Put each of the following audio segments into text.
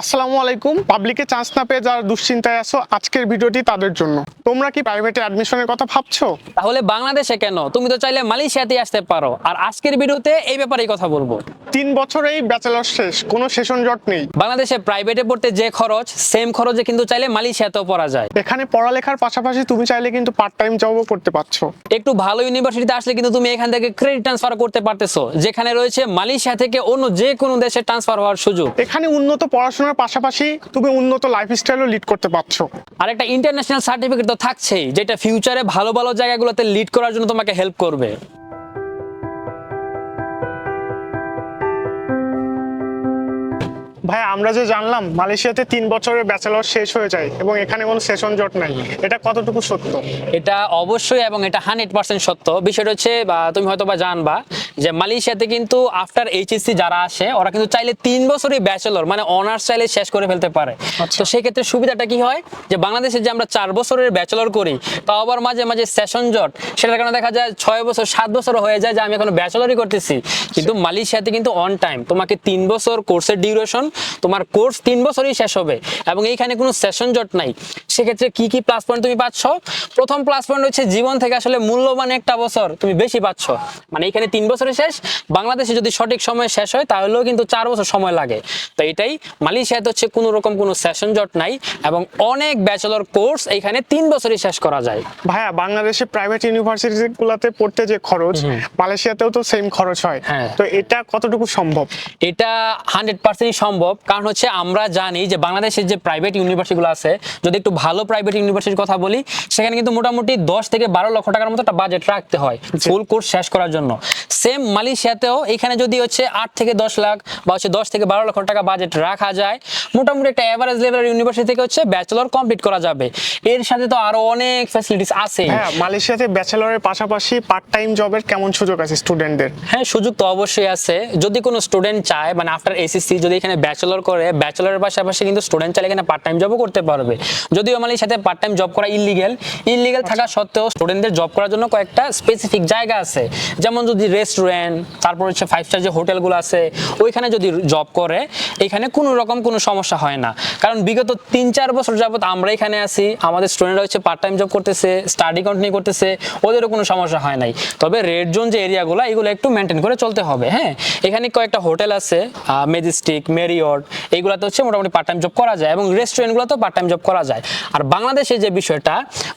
আসসালামু আলাইকুম। পাবলিকে চান্স না পেয়ে যারা দুশ্চিন্তায় আছো আজকের ভিডিওটি তাদের জন্য। তোমরা কি প্রাইভেটে অ্যাডমিশনের কথা ভাবছ? তাহলে বাংলাদেশে কেন? তুমি তো চাইলে মালয়েশিয়াতে আসতে পারো। আর আজকের ভিডিওতে এই ব্যাপারেই কথা বলব। তিন বছরেই ব্যাচেলর শেষ কোনো সেশন জট নেই। বাংলাদেশে প্রাইভেটে পড়তে যে খরচ সেম খরচে কিন্তু চাইলে মালয়েশিয়াতেও পড়া যায়। এখানে পড়ালেখার পাশাপাশি তুমি চাইলে কিন্তু পার্ট টাইম জবও করতে পারছ। একটু ভালো ইউনিভার্সিটিতে আসলে কিন্তু তুমি এখান থেকে ক্রেডিট ট্রান্সফার করতে পারতেছো যেখানে রয়েছে মালয়েশিয়া থেকে অন্য যে কোনো দেশে ট্রান্সফার হওয়ার সুযোগ। এখানে উন্নত পড়াশোনার পাশাপাশি তুমি উন্নত লাইফস্টাইলও লিড করতে পারছ। আর একটা ইন্টারন্যাশনাল সার্টিফিকেট তো থাকছেই যেটা ফিউচারে ভালো ভালো জায়গাগুলোতে লিড করার জন্য তোমাকে হেল্প করবে। ভাই আমরা যে জানলাম মালয়েশিয়াতে তিন বছরের ব্যাচেলর শেষ হয়ে যায় এবং এখানে কোনো সেশন জট নাই। এটা কতটুকু সত্য? এটা অবশ্যই এবং এটা হান্ড্রেড পার্সেন্ট সত্য। বিষয়টা হচ্ছে বা তুমি হয়তো বা জানবা যে মালয়েশিয়াতে কিন্তু আফটার এইচএসসি যারা আসে ওরা কিন্তু চাইলে তিন বছরই ব্যাচেলর মানে অনার্স চাইলে শেষ করে ফেলতে পারে। তো সেক্ষেত্রে সুবিধাটা কি হয়? যে বাংলাদেশে যে আমরা চার বছরের ব্যাচেলর করি তাও আবার মাঝে মাঝে সেশন জট। সেটার কারণে দেখা যায় ছয় বছর সাত বছর হয়ে যায় যে আমি এখন ব্যাচেলরই করতেছি। কিন্তু মালয়েশিয়াতে কিন্তু অন টাইম তোমাকে তিন বছর কোর্সের ডিউরেশন তোমার কোর্স তিন বছরই শেষ হবে। এবং এইখানে কোনো সেশন জট নাই। সেক্ষেত্রে কি কি প্লাস পয়েন্ট তুমি পাচ্ছ? প্রথম প্লাস পয়েন্ট হচ্ছে জীবন থেকে আসলে মূল্যবান একটা বছর তুমি বেশি পাচ্ছ। মানে এখানে তিন বছরে শেষ বাংলাদেশে যদি সঠিক সময় শেষ হয় তাহলেও কিন্তু চার বছর সময় লাগে। তো এটাই মালয়েশিয়াতে হচ্ছে কোনো রকম কোনো সেশন জট নাই এবং অনেক ব্যাচেলর কোর্স এখানে তিন বছরই শেষ করা যায়। ভাইয়া বাংলাদেশে প্রাইভেট ইউনিভার্সিটি গুলাতে পড়তে যে খরচ মালয়েশিয়াতেও তো সেম খরচ হয়। হ্যাঁ। তো এটা কতটুকু সম্ভব? এটা হান্ড্রেড পার্সেন্টই সম্ভব কারণ হচ্ছে আমরা জানি যে বাংলাদেশের যে প্রাইভেট ইউনিভার্সিটিগুলো আছে যদি একটু ভালো প্রাইভেট ইউনিভার্সিটির কথা বলি সেখানে কিন্তু মোটামুটি দশ থেকে বারো লক্ষ টাকার মতো একটা বাজেট রাখতে হয় ফুল কোর্স শেষ করার জন্য। সেম মালয়েশিয়াতেও এখানে যদি হচ্ছে আট থেকে দশ লাখ বা হচ্ছে দশ থেকে বারো লক্ষ টাকা বাজেট রাখা যায় মোটামুটি একটা অ্যাভারেজ লেভেলের ইউনিভার্সিটি থেকে হচ্ছে ব্যাচেলর কমপ্লিট করা যাবে। এর সাথে তো আরও অনেক ফ্যাসিলিটিস আছে। হ্যাঁ মালয়েশিয়াতে ব্যাচেলরের পাশাপাশি পার্ট টাইম জবের কেমন সুযোগ আছে স্টুডেন্টদের হ্যাঁ সুযোগ তো অবশ্যই আছে। যদি কোনো স্টুডেন্ট চায় মানে আফটার এসএসসি যদি এখানে ব্যাচেলর করে ব্যাচেলরের পাশাপাশি কিন্তু স্টুডেন্ট চাইলে এখানে পার্ট টাইম জবও করতে পারবে। যদিও সাথে পার্ট টাইম জব করা ইলিগেল ইলিগেল থাকা সত্ত্বেও স্টুডেন্টদের জব করার জন্য কয়েকটা স্পেসিফিক জায়গা আছে। যেমন যদি রেস্টুরেন্ট তারপর হচ্ছে ফাইভ স্টার যে হোটেলগুলো আছে, ওইখানে যদি জব করে, এখানে কোনো রকম কোনো সমস্যা হয় না। কারণ বিগত তিন চার বছর যাবৎ আমরা এখানে আছি, আমাদের স্টুডেন্টরা হচ্ছে পার্ট টাইম জব করতেছে স্টাডি কন্টিনিউ করতেছে, ওদেরও কোনো সমস্যা হয় নাই। তবে রেড জোন যে এরিয়াগুলো এগুলো একটু মেনটেন করে চলতে হবে হ্যাঁ? এখানে কয়েকটা হোটেল আছে মেজিস্টিক মেরিয়ট এইগুলোতে হচ্ছে মোটামুটি পার্ট টাইম জব করা যায় এবং রেস্টুরেন্টগুলোতেও পার্ট টাইম জব করা যায়। আর বাংলাদেশে যে বিষয়টা,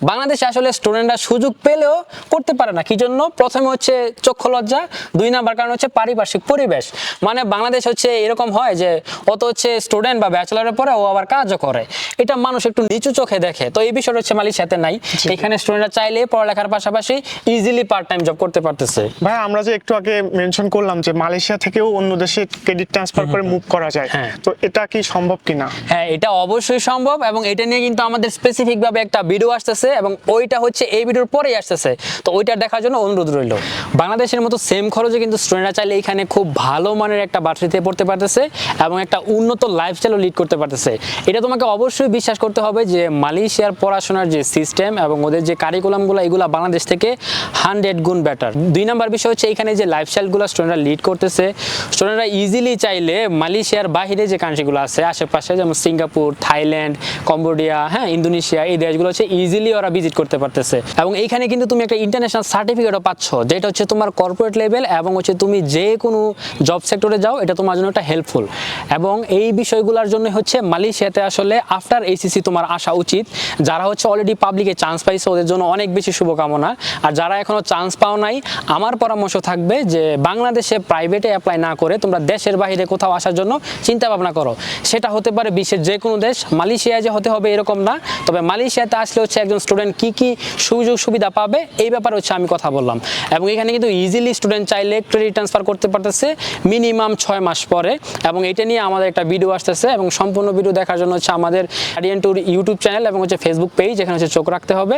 বাংলাদেশে আসলে স্টুডেন্টরা সুযোগ পেলেও করতে পারে না। কি জন্য? প্রথমে হচ্ছে চক্ষু লজ্জা, দুই নাম্বার কারণ হচ্ছে পারিপার্শ্বিক পরিবেশ। মানে বাংলাদেশ হচ্ছে এরকম হয় যে অত হচ্ছে স্টুডেন্ট বা ব্যাচেলারের পরে ও আবার কাজও করে। এটা মানুষ একটু নিচু চোখে দেখে। তো এই বিষয়টা হচ্ছে মালয়েশিয়াতে নাই। এখানে স্টুডেন্টরা চাইলে পড়ালেখার পাশাপাশি ইজিলি পার্ট টাইম জব করতে পারতেছে। ভাই আমরা যে একটু আগে মেনশন করলাম যে মালয়েশিয়া থেকেও অন্য দেশে ক্রেডিট ট্রান্সফার করে মুভ করা যায়। হ্যাঁ। তো এটা কি সম্ভব কিনা? হ্যাঁ এটা অবশ্যই সম্ভব এবং এটা নিয়ে কিন্তু আমাদের স্পেসিফিক ভাবে একটা ভিডিও আসতেছে এবং ওইটা হচ্ছে এই ভিডিওর পরেই আসতেছে। তো ওইটা দেখার জন্য অনুরোধ রইল। বাংলাদেশের মতো সেম খরচে কিন্তু স্টুডেন্টরা চাইলে এখানে খুব ভালো মানের একটা বাটরিতে পড়তে পারতেছে এবং একটা উন্নত লাইফস্টাইলও লিড করতে পারতেছে। এটা তোমাকে অবশ্যই বিশ্বাস করতে হবে যে মালয়েশিয়ার পড়াশোনার যে সিস্টেম এবং ওদের যে কারিকুলামগুলো, এগুলো বাংলাদেশ থেকে হান্ড্রেড গুণ বেটার। দুই নম্বর বিষয় হচ্ছে এখানে যে লাইফস্টাইলগুলো স্টুডেন্টরা লিড করতেছে, স্টুডেন্টরা ইজিলি চাইলে মালয়েশিয়ার বাহিরে যে কান্ট্রিগুলো আছে, আশেপাশে যেমন সিঙ্গাপুর, থাইল্যান্ড, কম্বোডিয়া হ্যাঁ ইন্দোনেশিয়া, এই দেশগুলো হচ্ছে ইজিলি ওরা ভিজিট করতে পারতেছে। এবং এইখানে কিন্তু তুমি একটা ইন্টারন্যাশনাল সার্টিফিকেটও পাচ্ছ, যেটা হচ্ছে তোমার কর্পোরেট লেভেল এবং হচ্ছে তুমি যে কোনো জব সেক্টরে যাও, এটা তোমার জন্য একটা হেল্পফুল এবং এই বিষয়গুলোর জন্য হচ্ছে মালয়েশিয়াতে আসলে আফটার এইসিসি তোমার আসা উচিত। যারা হচ্ছে অলরেডি পাবলিকে চান্স পাইছে, ওদের জন্য অনেক বেশি শুভকামনা। আর যারা এখনও চান্স পাও নাই, আমার পরামর্শ থাকবে যে বাংলাদেশে প্রাইভেটে অ্যাপ্লাই না করে তোমরা দেশের বাইরে কোথাও আসার জন্য চিন্তা ভাবনা করো। সেটা হতে পারে বিশ্বের যে কোনো দেশ। মালয়েশিয়ায় যে হতে হবে এরকম না। তবে মালয়েশিয়াতে আসলে হচ্ছে একজন স্টুডেন্ট কি কি সুযোগ সুবিধা পাবে, এই ব্যাপারে হচ্ছে আমি কথা বললাম। এবং এখানে কিন্তু ইজিলি স্টুডেন্ট চাইলে ক্রেডিট ট্রান্সফার করতে পারতেছে মিনিমাম ছয় মাস পরে। এবং এটা নিয়ে আমাদের একটা ভিডিও আসতেছে এবং সম্পূর্ণ ভিডিও দেখার জন্য হচ্ছে আমাদের গার্ডিয়ান টুর ইউটিউব চ্যানেল এবং হচ্ছে ফেসবুক পেজ এখানে হচ্ছে চোখ রাখতে হবে।